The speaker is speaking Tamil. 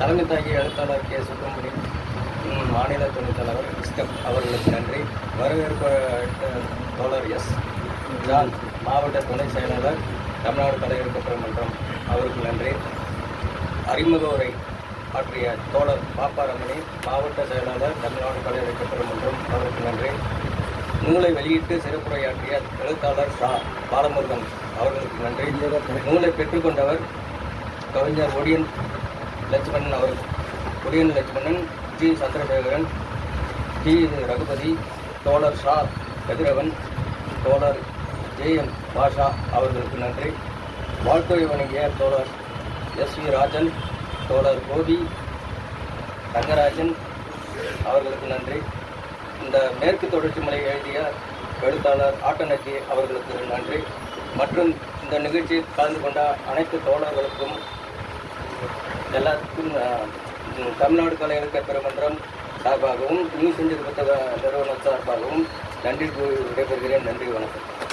தலைமை தாங்கிய எழுத்தாளர் கே. சுப்பிரமணியம் மாநில துணைத் தலைவர் இஸ்கப் அவர்களுக்கு நன்றி. வரவேற்பு தோழர் எஸ். ஜான் மாவட்ட துணை செயலாளர் தமிழ்நாடு கலையெழுக்கப்பெறும் மன்றம் அவருக்கு நன்றி. அறிமுக உரை ஆற்றிய தோழர் பாப்பாரமணி மாவட்ட செயலாளர் தமிழ்நாடு கலையெழுக்கப்பெறும் மன்றம் அவருக்கு நன்றி. நூலை வெளியிட்டு சிறப்புரையாற்றிய எழுத்தாளர் ஷா பாலமுருகன் அவர்களுக்கு நன்றி. நூலை பெற்றுக்கொண்டவர் கவிஞர் ஒடியன் லட்சுமணன் அவர் ஒடியன் லட்சுமணன் ஜி. சந்திரசேகரன் டி ரகுபதி தோழர் ஷா. கதிரவன் தோழர் ஜே. எம். பாஷா அவர்களுக்கு நன்றி. வாழ்க்கை வணங்கிய தோழர் எஸ். வி. ராஜன் தோழர் கோபி ரங்கராஜன் அவர்களுக்கு நன்றி. இந்த மேற்கு தொடர்ச்சி மலை எழுதிய எழுத்தாளர் ஆட்டநக்கி அவர்களுக்கு நன்றி. மற்றும் இந்த நிகழ்ச்சியில் கலந்து கொண்ட அனைத்து தோழர்களுக்கும் எல்லாத்துக்கும் தமிழ்நாடு உம், தமிழ்நாடு கலையெழுக்க பெருமன்றம் சார்பாகவும் நியூஸ் செஞ்சு புத்தக நிறுவனம் சார்பாகவும் நன்றி விடைபெறுகிறேன். நன்றி வணக்கம்.